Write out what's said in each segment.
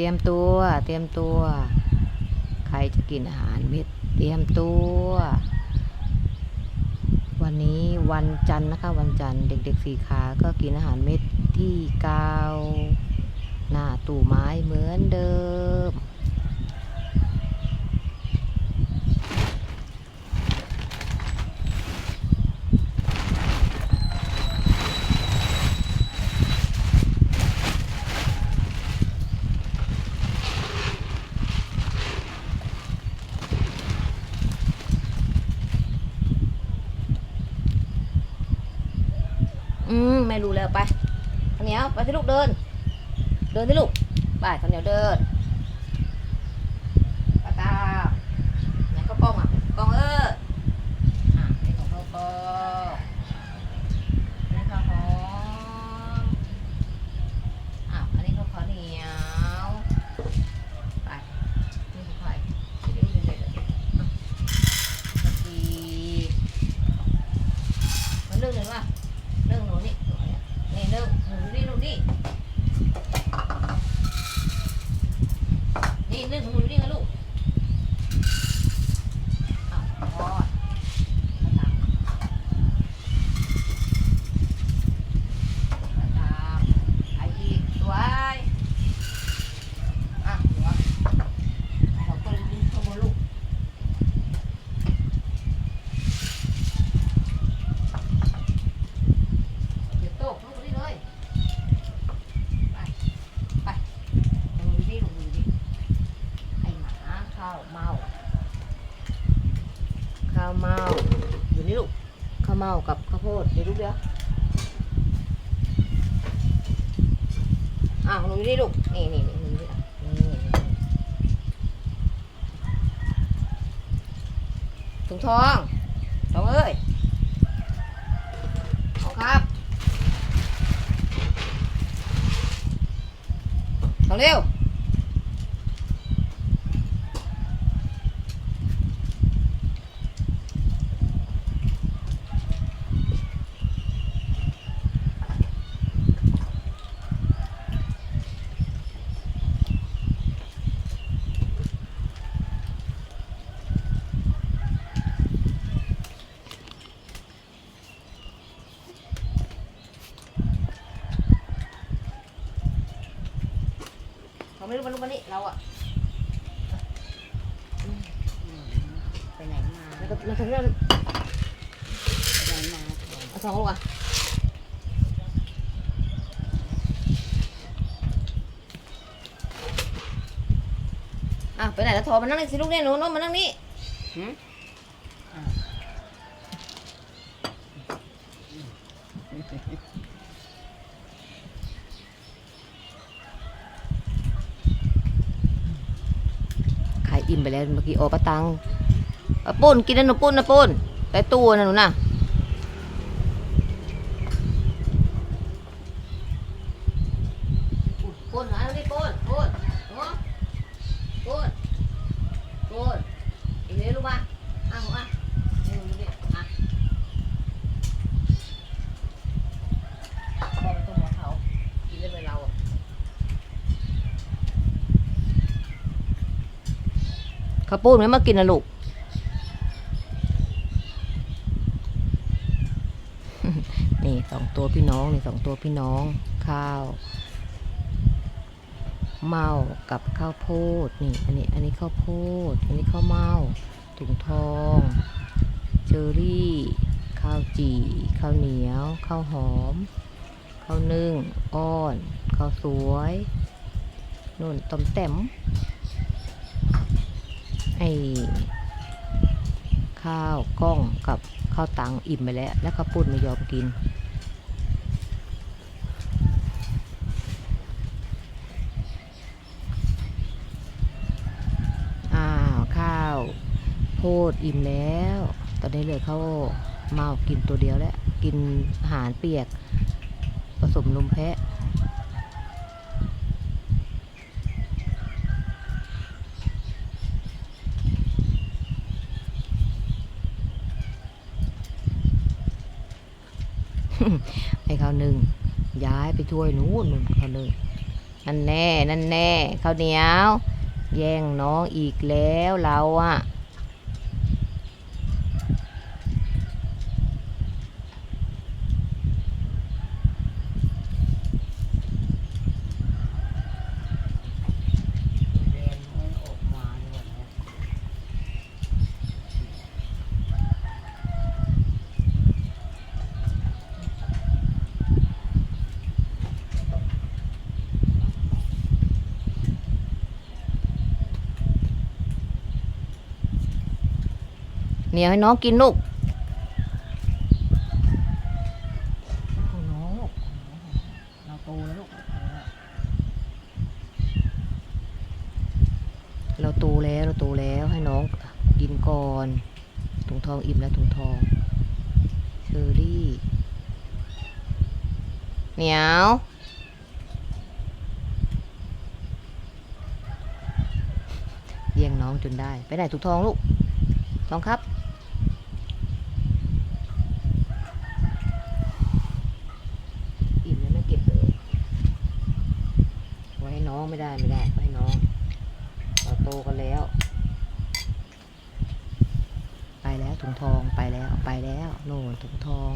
รียมตัว เตรียมตัว ใครจะกินอาหารเม็ด เตรียมตัว วันนี้วันจันทร์นะคะ วันจันทร์เด็กๆสี่ขาก็กินอาหารเม็ดที่กาว หน้าตู้ไม้เหมือนเดิม อืม ไม่รู้แล้วไปข้าวเหนียวไปที่ลูกเดิน เดินที่ลูกไปข้าวเหนียวเดินปาตาไหนข้ากล้องอะกล้องเอออะนี่ของข้าวกล้องนี่ข้าวหอมอ้าวอันนี้ข้าวข้าวเหนียวไปนี่ของใครเดี๋ยวเดี๋ยวเดี๋ยวเดี๋ยวอะกะทิมันเรื่องหนึ่งว่ะ นึ่งหนูนี่หนูเนี่ยนี่นึ่งหนูนี่หนูนี่ นี่นึ่งหนูนี่นะลูกอ้าวทอดมาตามมาตามไอ้อีกสวยอะหัวขอคนลิ้นขโมยลูก เดี๋ยวโต๊ะลูกนี่เลย ไป ไปลงดูดิลงดูดิไอหมาข้าวเมา ข้าวเมาอยู่นี่ลูกข้าวเมากับข้าวโพดเดี๋ยวลูกเดี๋ยวอ้าวหนูอยู่นี่ลูกนี่นี่นี่หนูอยู่นี่อะนี่นี่นี่ถุงทองทองเอ้ยขอครับเอาเร็ว ไม่รู้มันรู้มันนี่เราอะไปไหนมาแล้วก็มันถึงเรื่องไปไหนมาเอาสองลูกอะอะไปไหนแล้วทรมานั่งนี่สิลูกเนี่ยหนูน้มมานั่งนี่หืมขา ยอิ่มไปแล้วเมื่อกี้โอปะตังเอาปุ้นกินนะหนูปุ้นนะปุ้นแต่ตัวนะหนูน่ะปุ้นหาดิปุ้นปุ้นหนูปุ้นปุ้นอีกนิดลูกมาอะหนูอะนี่หนูดิอะบอกไปตรงหัวเขากินได้เป็นเราอะ ข้าว ปุ้นไม่มากินนะลูก นี่สองตัวพี่น้องนี่สองตัวพี่น้อง ข้าว เมากับข้าวโพดนี่ อันนี้ อันนี้ข้าวโพด อันนี้ข้าวเมาถุงทอง เจอรี่ ข้าวจี่ข้าวเหนียว ข้าวหอม ข้าวนึ่ง อ้อน ข้าวสวยนุ่นต้มแต้ม ไอ้ข้าวกล้องกับข้าวตังอิ่มไปแล้ว แล้วข้าวปุ้นไม่ยอมกิน อ้าวข้าวโพดอิ่มแล้ว ตอนนี้เหลยข้าวเมากินตัวเดียวแล้ว กินอาหารเปียก ผสมนมแพะ ให้ข้าวหนึ่งย้ายไปถ้วยนู้นนู่นข้าวหนึ่งนั่นแน่นั่นแน่ข้าวเหนียว แย่งน้องอีกแล้วเราอะ เรียนให้ออกมาหมดแล้ว เห นียวให้น้องกินลูกโอ้โหเราโตแล้วลูกเราโตแล้วเราโตแล้วให้น้องกินก่อนถุงทองอิ่มแล้วถุงทองเชอรี่เหนียวเยี่ยงน้องจนได้ ไปไหนถุงทองลูกน้องครับ อิ่มแล้วไม่เก็บเลยไว้ให้น้ องไม่ได้ไม่ได้ไม่ให้น้องเราโตกันแล้ว ไปแล้วถุงทองไปแล้วไปแล้ว โน่นถุงทอง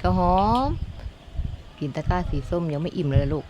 ข้าวหอม กินตะกร้าสีส้มยังไม่อิ่มเลยลูก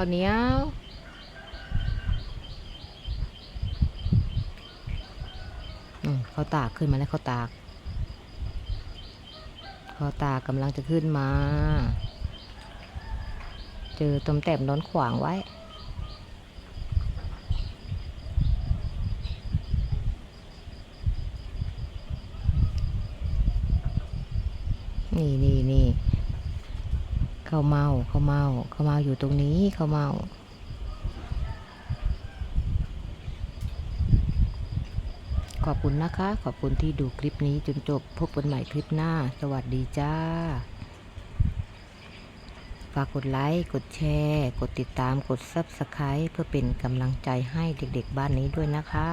ข้าวเหนียวเขาวตากขึ้นมาแล้วเขาวตากเขาวตากกำลังจะขึ้นมา เจอตมแต้มนอนขวางไว้นี่นี่นี่ ข้าวเมาข้าวเมาข้าวเมาอยู่ตรงนี้ข้าวเมาขอบคุณนะคะ ขอบคุณที่ดูคลิปนี้จนจบ พบกันใหม่คลิปหน้า สวัสดีจ้า ฝากกดไลค์ กดแชร์ กดติดตาม กด Subscribe เพื่อเป็นกำลังใจให้เด็กๆบ้านนี้ด้วยนะคะ